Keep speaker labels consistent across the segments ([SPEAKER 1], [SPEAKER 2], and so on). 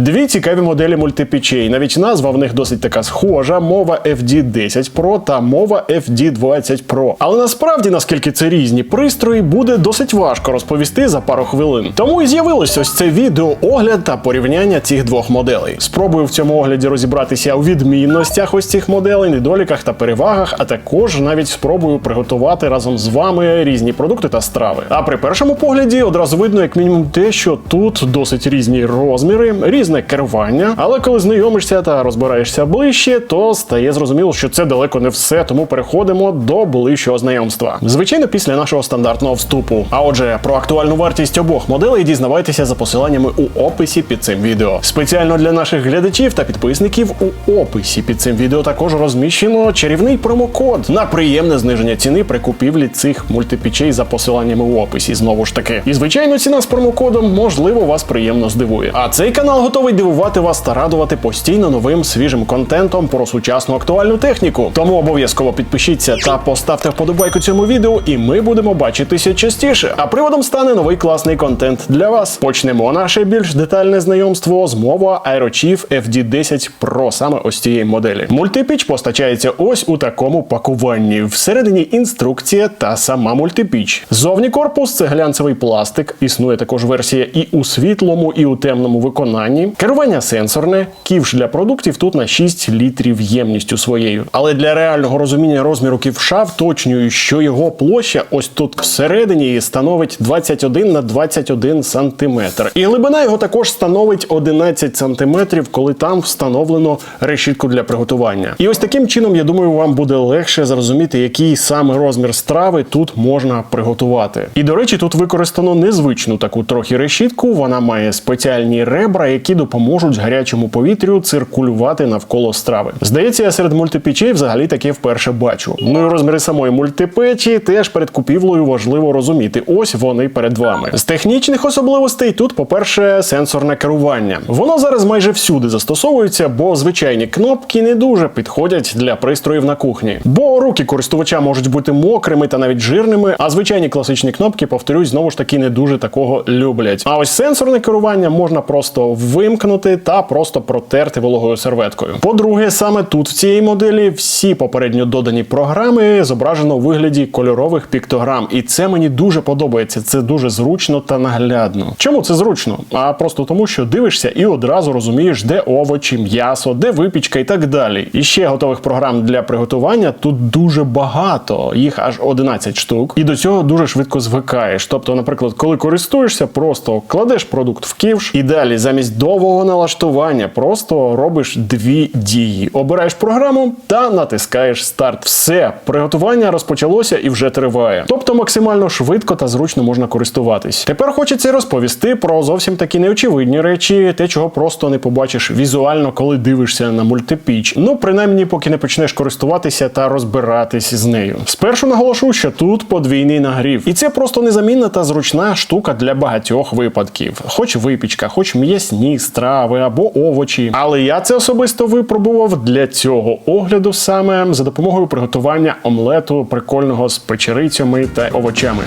[SPEAKER 1] Дві цікаві моделі мультипічей. Навіть назва в них досить така схожа: мова FD10 Pro та мова FD20 Pro. Але насправді, наскільки це різні пристрої, буде досить важко розповісти за пару хвилин. Тому і з'явилось ось це відео огляд та порівняння цих двох моделей. Спробую в цьому огляді розібратися у відмінностях ось цих моделей, недоліках та перевагах, а також навіть спробую приготувати разом з вами різні продукти та страви. А при першому погляді одразу видно, як мінімум, те, що тут досить різні розміри, різне керування. Але коли знайомишся та розбираєшся ближче, то стає зрозуміло, що це далеко не все, тому переходимо до ближчого знайомства. Звичайно, після нашого стандартного вступу. А отже, про актуальну вартість обох моделей дізнавайтеся за посиланнями у описі під цим відео. Спеціально для наших глядачів та підписників у описі під цим відео також розміщено чарівний промокод на приємне зниження ціни при купівлі цих мультипічей за посиланнями у описі. Знову ж таки. І звичайно, ціна з промокодом можливо вас приємно здивує. А цей канал готовий дивувати вас та радувати постійно новим свіжим контентом про сучасну актуальну техніку. Тому обов'язково підпишіться та поставте вподобайку цьому відео, і ми будемо бачитися частіше. А приводом стане новий класний контент для вас. Почнемо наше більш детальне знайомство з мова Aerochief FD10 Pro, саме ось цієї моделі. Мультипіч постачається ось у такому пакуванні. Всередині інструкція та сама мультипіч. Зовні корпус це глянцевий пластик. Існує також версія і у світлому, і у темному виконанні. Керування сенсорне, ківш для продуктів тут на 6 літрів ємністю своєю. Але для реального розуміння розміру ківша вточнюю, що його площа ось тут всередині становить 21 на 21 сантиметр. І глибина його також становить 11 сантиметрів, коли там встановлено решітку для приготування. І ось таким чином, я думаю, вам буде легше зрозуміти, який саме розмір страви тут можна приготувати. І до речі, тут використано незвичну таку трохи решітку. Вона має спеціальні ребра, які допоможуть гарячому повітрю циркулювати навколо страви. Здається, я серед мультипічей взагалі таке вперше бачу. Ну і розміри самої мультипечі теж перед купівлею важливо розуміти. Ось вони перед вами. З технічних особливостей тут, по-перше, сенсорне керування. Воно зараз майже всюди застосовується, бо звичайні кнопки не дуже підходять для пристроїв на кухні. Бо руки користувача можуть бути мокрими та навіть жирними, а звичайні класичні кнопки, повторюсь, знову ж таки не дуже такого люблять. А ось сенсорне керування можна просто вимкнути та просто протерти вологою серветкою. По-друге, саме тут в цій моделі всі попередньо додані програми зображено у вигляді кольорових піктограм, і це мені дуже подобається. Це дуже зручно та наглядно. Чому це зручно? А просто тому, що дивишся і одразу розумієш, де овочі, м'ясо, де випічка і так далі. І ще готових програм для приготування тут дуже багато, їх аж 11 штук, і до цього дуже швидко звикаєш. Тобто, наприклад, коли користуєшся, просто кладеш продукт в ківш і далі замість довгого налаштування просто робиш дві дії. Обираєш програму та натискаєш старт. Все, приготування розпочалося і вже триває. Тобто максимально швидко та зручно можна користуватись. Тепер хочеться розповісти про зовсім такі неочевидні речі, те, чого просто не побачиш візуально, коли дивишся на мультипіч. Ну, принаймні, поки не почнеш користуватися та розбиратись з нею. Спершу наголошу, що тут подвійний нагрів, і це просто незамінна та зручна штука для багатьох випадків, хоч випічка, хоч м'ясні страви або овочі. Але я це особисто випробував для цього огляду саме за допомогою приготування омлету прикольного з печерицями та овочами.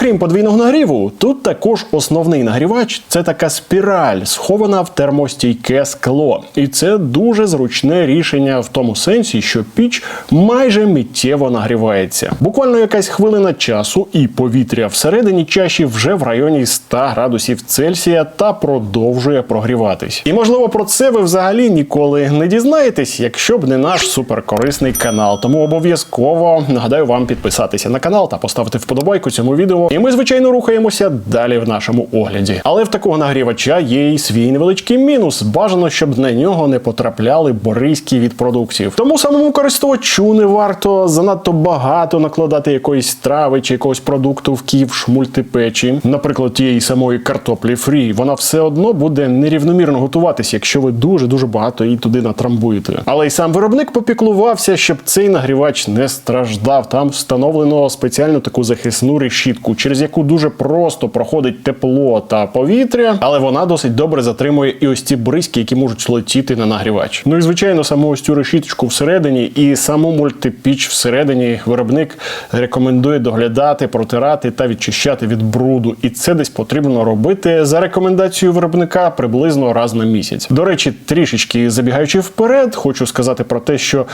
[SPEAKER 1] Окрім подвійного нагріву, тут також основний нагрівач це така спіраль, схована в термостійке скло. І це дуже зручне рішення в тому сенсі, що піч майже миттєво нагрівається. Буквально якась хвилина часу, і повітря всередині чаші вже в районі 100 градусів Цельсія та продовжує прогріватись. І можливо про це ви взагалі ніколи не дізнаєтесь, якщо б не наш суперкорисний канал. Тому обов'язково нагадаю вам підписатися на канал та поставити вподобайку цьому відео. І ми, звичайно, рухаємося далі в нашому огляді. Але в такого нагрівача є і свій невеличкий мінус. Бажано, щоб на нього не потрапляли боризькі від продуктів. Тому самому користувачу не варто занадто багато накладати якоїсь страви чи якогось продукту в ківш мультипечі, наприклад, тієї самої картоплі фрі. Вона все одно буде нерівномірно готуватись, якщо ви дуже дуже багато її туди натрамбуєте. Але й сам виробник попіклувався, щоб цей нагрівач не страждав. Там встановлено спеціальну таку захисну решітку, через яку дуже просто проходить тепло та повітря, але вона досить добре затримує і ось ці бризки, які можуть летіти на нагрівач. Ну і звичайно, саму ось цю решіточку всередині і саму мультипіч всередині виробник рекомендує доглядати, протирати та відчищати від бруду. І це десь потрібно робити за рекомендацією виробника приблизно раз на місяць. До речі, трішечки забігаючи вперед, хочу сказати про те, що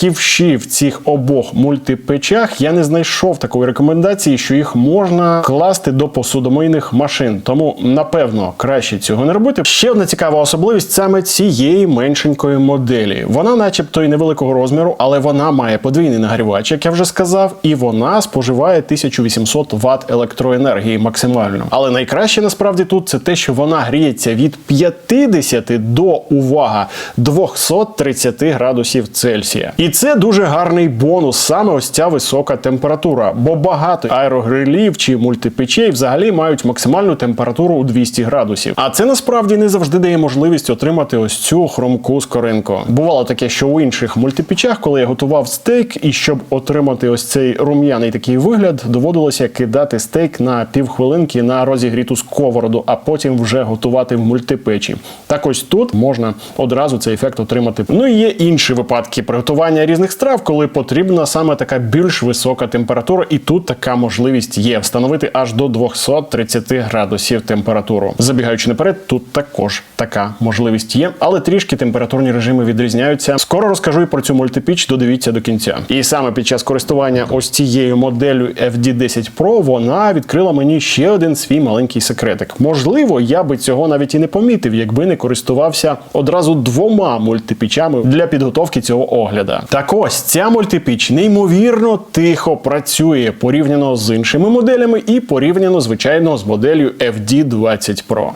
[SPEAKER 1] ківші в цих обох мультипечах я не знайшов такої рекомендації, що їх можна класти до посудомийних машин. Тому напевно краще цього не робити. Ще одна цікава особливість саме цієї меншенької моделі. Вона, начебто, і невеликого розміру, але вона має подвійний нагрівач, як я вже сказав, і вона споживає 1800 Вт електроенергії максимально. Але найкраще насправді тут це те, що вона гріється від 50 до увага 230 градусів Цельсія. І це дуже гарний бонус, саме ось ця висока температура, бо багато аерогрилів чи мультипечей взагалі мають максимальну температуру у 200 градусів. А це насправді не завжди дає можливість отримати ось цю хромку скоринку. Бувало таке, що у інших мультипечах, коли я готував стейк, і щоб отримати ось цей рум'яний такий вигляд, доводилося кидати стейк на півхвилинки на розігріту сковороду, а потім вже готувати в мультипечі. Так ось тут можна одразу цей ефект отримати. Ну і є інші випадки приготування різних страв, коли потрібна саме така більш висока температура, і тут така можливість є встановити аж до 230 градусів температуру. Забігаючи наперед, тут також така можливість є, але трішки температурні режими відрізняються. Скоро розкажу і про цю мультипіч, додивіться до кінця. І саме під час користування ось цією моделлю FD10 Pro вона відкрила мені ще один свій маленький секретик. Можливо, я би цього навіть і не помітив, якби не користувався одразу двома мультипічами для підготовки цього огляда. Так ось ця мультипіч неймовірно тихо працює порівняно з іншими моделями і порівняно, звичайно, з моделлю FD20 Pro.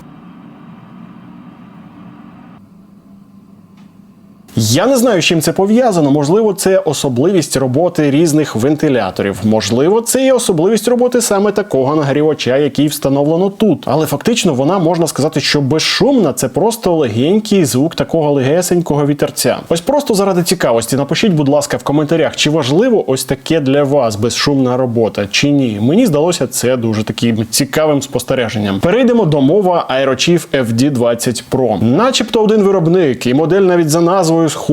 [SPEAKER 1] Я не знаю, з чим це пов'язано. Можливо, це особливість роботи різних вентиляторів. Можливо, це є особливість роботи саме такого нагрівача, який встановлено тут. Але фактично вона можна сказати, що безшумна це просто легенький звук такого легесенького вітерця. Ось просто заради цікавості напишіть, будь ласка, в коментарях, чи важливо ось таке для вас безшумна робота, чи ні. Мені здалося це дуже таким цікавим спостереженням. Перейдемо до мова Aerochief FD20 Pro. Начебто один виробник, і модель навіть за назвою схожа,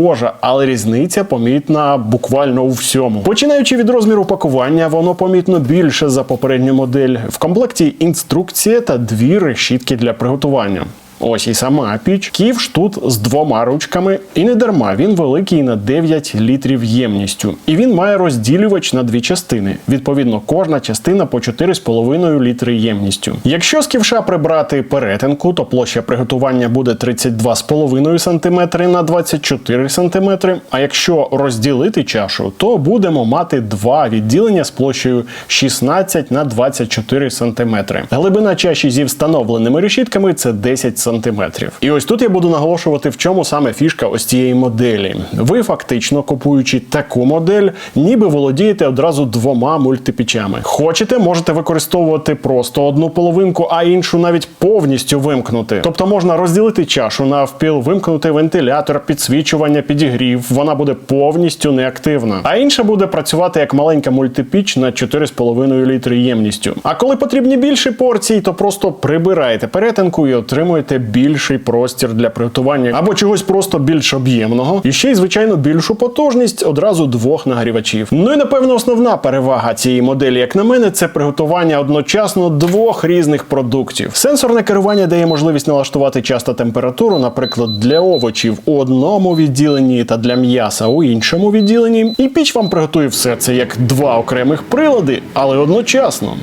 [SPEAKER 1] але різниця помітна буквально у всьому. Починаючи від розміру пакування, воно помітно більше за попередню модель. В комплекті інструкція та дві решітки для приготування. Ось і сама піч. Ківш тут з двома ручками, і не дарма він великий на 9 літрів ємністю. І він має розділювач на дві частини. Відповідно, кожна частина по 4,5 літри ємністю. Якщо з ківша прибрати перетинку, то площа приготування буде 32,5 см на 24 см. А якщо розділити чашу, то будемо мати два відділення з площею 16 на 24 см. Глибина чаші зі встановленими решітками це 10 см сантиметрів. І ось тут я буду наголошувати, в чому саме фішка ось цієї моделі. Ви фактично, купуючи таку модель, ніби володієте одразу двома мультипічами. Хочете, можете використовувати просто одну половинку, а іншу навіть повністю вимкнути. Тобто можна розділити чашу навпіл, вимкнути вентилятор, підсвічування, підігрів. Вона буде повністю неактивна. А інша буде працювати як маленька мультипіч на 4,5 літри ємністю. А коли потрібні більші порції, то просто прибираєте перетинку і отримуєте більший простір для приготування або чогось просто більш об'ємного, і ще й звичайно більшу потужність одразу двох нагрівачів. Ну і напевно основна перевага цієї моделі, як на мене, це приготування одночасно двох різних продуктів. Сенсорне керування дає можливість налаштувати час та температуру, наприклад, для овочів у одному відділенні та для м'яса у іншому відділенні. І піч вам приготує все це як два окремих прилади, але одночасно.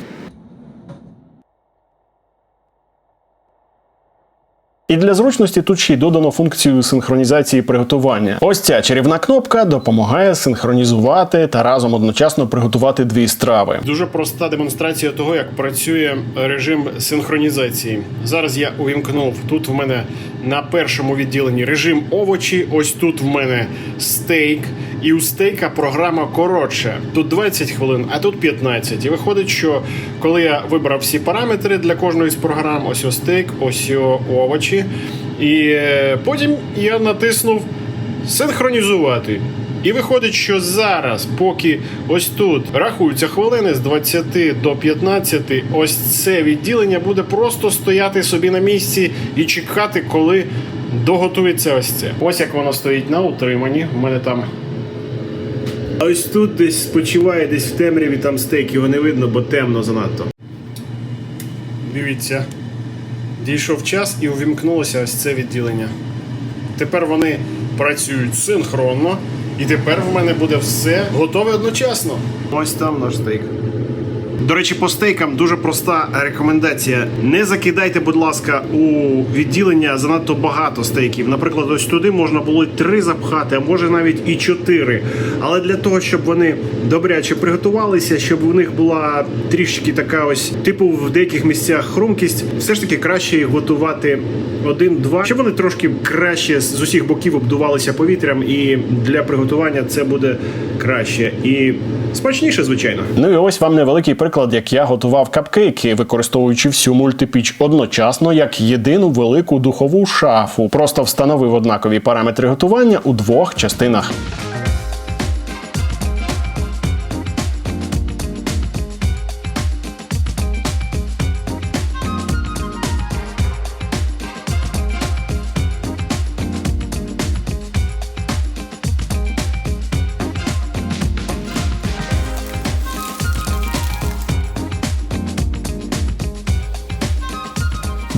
[SPEAKER 1] І для зручності тут ще й додано функцію синхронізації приготування. Ось ця чарівна кнопка допомагає синхронізувати та разом одночасно приготувати дві страви. Дуже проста демонстрація того, як працює режим синхронізації. Зараз я увімкнув тут в мене на першому відділенні режим овочі. Ось тут в мене стейк. І у стейка програма коротша. Тут 20 хвилин, а тут 15. І виходить, що коли я вибрав всі параметри для кожної з програм, ось о стейк, ось о овочі. І е, потім я натиснув синхронізувати. І виходить, що зараз, поки ось тут рахуються хвилини з 20 до 15, ось це відділення буде просто стояти собі на місці і чекати, коли доготується ось це. Ось як воно стоїть на утриманні. У мене там. А ось тут десь спочиває, десь в темряві там стейк, його не видно, бо темно занадто. Дивіться. Дійшов час і увімкнулося ось це відділення. Тепер вони працюють синхронно, і тепер в мене буде все готове одночасно. Ось там наш стейк. До речі, по стейкам дуже проста рекомендація. Не закидайте, будь ласка, у відділення занадто багато стейків. Наприклад, ось туди можна було три запхати, а може навіть і чотири. Але для того, щоб вони добряче приготувалися, щоб у них була трішки така ось, типу в деяких місцях хрумкість, все ж таки краще їх готувати один-два, щоб вони трошки краще з усіх боків обдувалися повітрям, і для приготування це буде краще і смачніше, звичайно. Ну і ось вам невеликий приклад, як я готував капкейки, використовуючи всю мультипіч одночасно як єдину велику духову шафу. Просто встановив однакові параметри готування у двох частинах.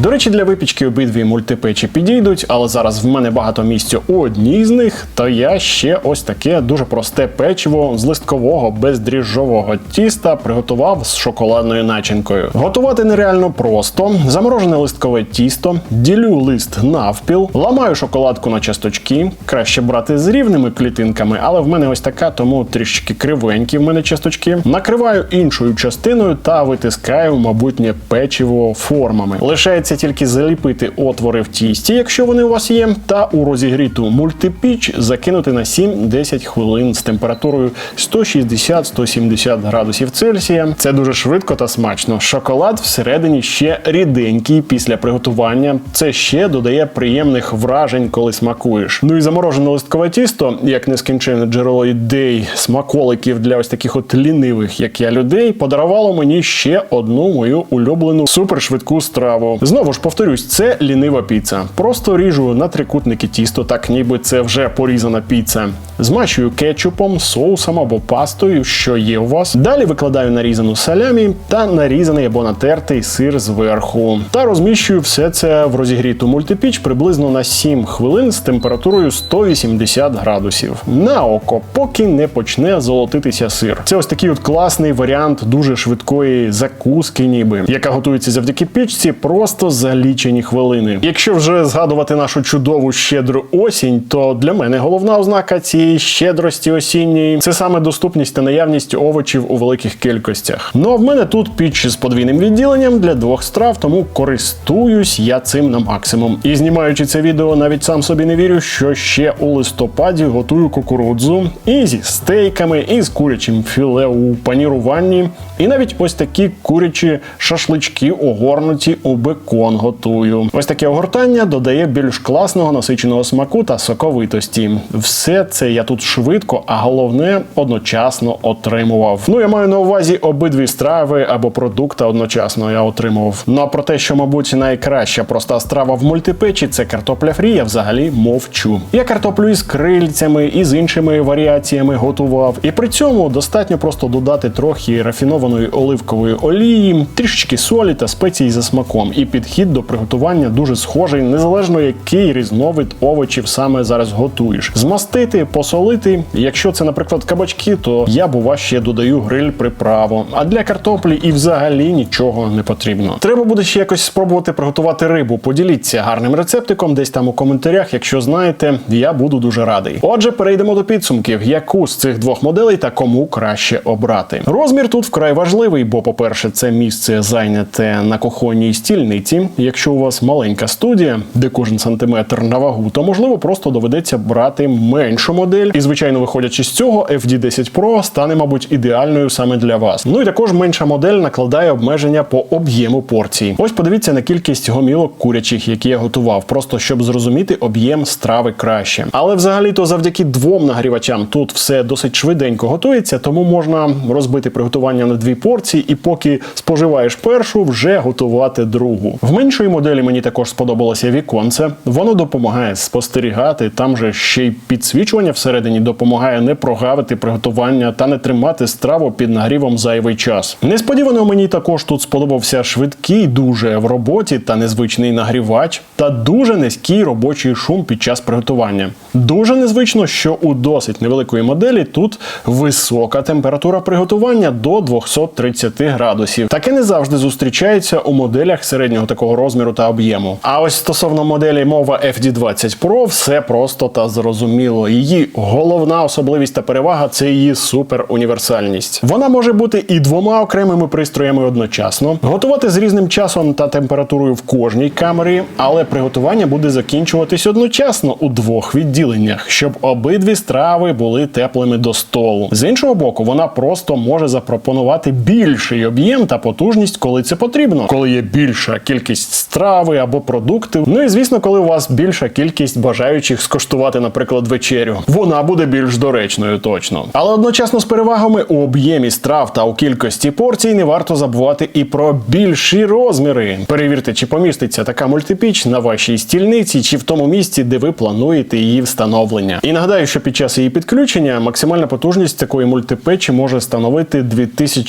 [SPEAKER 1] До речі, для випічки обидві мультипечі підійдуть, але зараз в мене багато місця у одній з них, то я ще ось таке дуже просте печиво з листкового бездріжджового тіста приготував з шоколадною начинкою. Готувати нереально просто. Заморожене листкове тісто, ділю лист навпіл, ламаю шоколадку на часточки. Краще брати з рівними клітинками, але в мене ось така, тому трішки кривенькі в мене часточки. Накриваю іншою частиною та витискаю майбутнє печиво формами. Лишається тільки заліпити отвори в тісті, якщо вони у вас є, та у розігріту мультипіч закинути на 7-10 хвилин з температурою 160-170 градусів Цельсія. Це дуже швидко та смачно. Шоколад всередині ще ріденький після приготування. Це ще додає приємних вражень, коли смакуєш. Ну і заморожене листкове тісто, як нескінченне джерело ідей, смаколиків для ось таких от лінивих, як я людей, подарувало мені ще одну мою улюблену супершвидку страву. Знову ж повторюсь, це лінива піца. Просто ріжу на трикутники тісто, так ніби це вже порізана піца. Змащую кетчупом, соусом або пастою, що є у вас. Далі викладаю нарізану салямі та нарізаний або натертий сир зверху. Та розміщую все це в розігріту мультипіч приблизно на 7 хвилин з температурою 180 градусів. На око, поки не почне золотитися сир. Це ось такий от класний варіант дуже швидкої закуски, ніби яка готується завдяки пічці, просто за лічені хвилини. Якщо вже згадувати нашу чудову щедру осінь, то для мене головна ознака цієї щедрості осінньої це саме доступність та наявність овочів у великих кількостях. Ну а в мене тут піч з подвійним відділенням для двох страв, тому користуюсь я цим на максимум. І знімаючи це відео, навіть сам собі не вірю, що ще у листопаді готую кукурудзу і зі стейками, і з курячим філе у паніруванні. І навіть ось такі курячі шашлички огорнуті у бекон готую. Ось таке огортання додає більш класного насиченого смаку та соковитості. Все це я тут швидко, а головне одночасно отримував. Ну я маю на увазі обидві страви або продукти одночасно я отримував. Ну а про те, що, мабуть, найкраща проста страва в мультипечі це картопля фрі, я взагалі мовчу. Я картоплю із крильцями і з іншими варіаціями готував. І при цьому достатньо просто додати трохи рафінованого концентрованої оливкової олії, трішечки солі та спецій за смаком. І підхід до приготування дуже схожий, незалежно який різновид овочів саме зараз готуєш. Змастити, посолити. Якщо це, наприклад, кабачки, то я бува ще додаю гриль приправу. А для картоплі і взагалі нічого не потрібно. Треба буде ще якось спробувати приготувати рибу. Поділіться гарним рецептиком десь там у коментарях. Якщо знаєте, я буду дуже радий. Отже, перейдемо до підсумків, яку з цих двох моделей та кому краще обрати. Розмір тут вкрай важливий, бо, по-перше, це місце зайняте на кухонній стільниці. Якщо у вас маленька студія, де кожен сантиметр на вагу, то можливо просто доведеться брати меншу модель. І звичайно, виходячи з цього, FD10 Pro стане, мабуть, ідеальною саме для вас. Ну і також менша модель накладає обмеження по об'єму порції. Ось подивіться на кількість гомілок курячих, які я готував, просто щоб зрозуміти об'єм страви краще. Але взагалі-то завдяки двом нагрівачам тут все досить швиденько готується, тому можна розбити приготування на дві порції, і поки споживаєш першу, вже готувати другу. В меншої моделі мені також сподобалося віконце. Воно допомагає спостерігати. Там же ще й підсвічування всередині допомагає не прогавити приготування та не тримати страву під нагрівом зайвий час. Несподівано мені також тут сподобався швидкий дуже в роботі та незвичний нагрівач, та дуже низький робочий шум під час приготування. Дуже незвично, що у досить невеликої моделі тут висока температура приготування до 230 градусів. Таке не завжди зустрічається у моделях середнього такого розміру та об'єму. А ось стосовно моделі мова FD20 Pro, все просто та зрозуміло. Її головна особливість та перевага це її суперуніверсальність. Вона може бути і двома окремими пристроями одночасно, готувати з різним часом та температурою в кожній камері, але приготування буде закінчуватись одночасно у двох відділеннях, щоб обидві страви були теплими до столу. З іншого боку, вона просто може запропонувати більший об'єм та потужність, коли це потрібно, коли є більша кількість страви або продуктів. Ну і звісно, коли у вас більша кількість бажаючих скоштувати, наприклад, вечерю, вона буде більш доречною точно. Але одночасно з перевагами у об'ємі страв та у кількості порцій не варто забувати і про більші розміри. Перевірте, чи поміститься така мультипіч на вашій стільниці, чи в тому місці, де ви плануєте її встановлення. І нагадаю, що під час її підключення максимальна потужність такої мультипечі може становити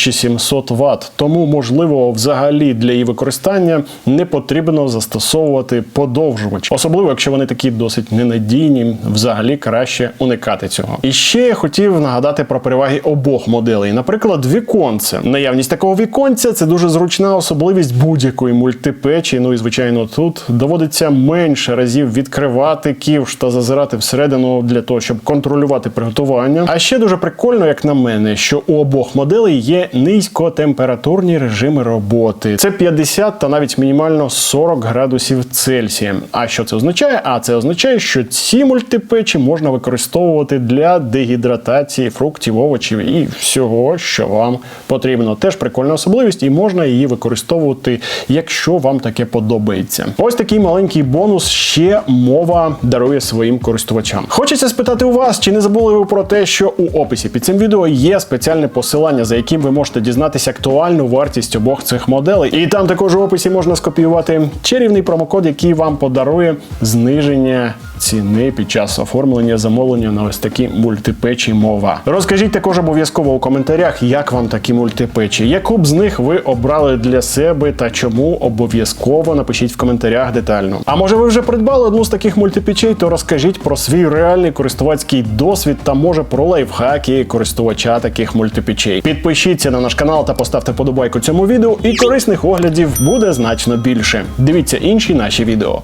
[SPEAKER 1] 2700 Вт. Тому, можливо, взагалі для її використання не потрібно застосовувати подовжувач, особливо якщо вони такі досить ненадійні, взагалі краще уникати цього. І ще я хотів нагадати про переваги обох моделей. Наприклад, віконце. Наявність такого віконця це дуже зручна особливість будь-якої мультипечі. Ну і звичайно, тут доводиться менше разів відкривати ківш та зазирати всередину для того, щоб контролювати приготування. А ще дуже прикольно, як на мене, що у обох моделей є низькотемпературні режими роботи. Це 50 та навіть мінімально 40 градусів Цельсія. А що це означає? А це означає, що ці мультипечі можна використовувати для дегідратації фруктів, овочів і всього, що вам потрібно. Теж прикольна особливість, і можна її використовувати, якщо вам таке подобається. Ось такий маленький бонус. Ще мова дарує своїм користувачам. Хочеться спитати у вас, чи не забули ви про те, що у описі під цим відео є спеціальне посилання, за яким ви можете дізнатися актуальну вартість обох цих моделей. І там також у описі можна скопіювати чарівний промокод, який вам подарує зниження ціни під час оформлення замовлення на ось такі мультипечі мова. Розкажіть також обов'язково у коментарях, як вам такі мультипечі, яку б з них ви обрали для себе та чому обов'язково напишіть в коментарях детально. А може ви вже придбали одну з таких мультипечей, то розкажіть про свій реальний користувацький досвід та може про лайфхаки користувача таких мультипечей. Підпишіться на наш канал та поставте подобайку цьому відео, і корисних оглядів буде значно більше. Дивіться інші наші відео.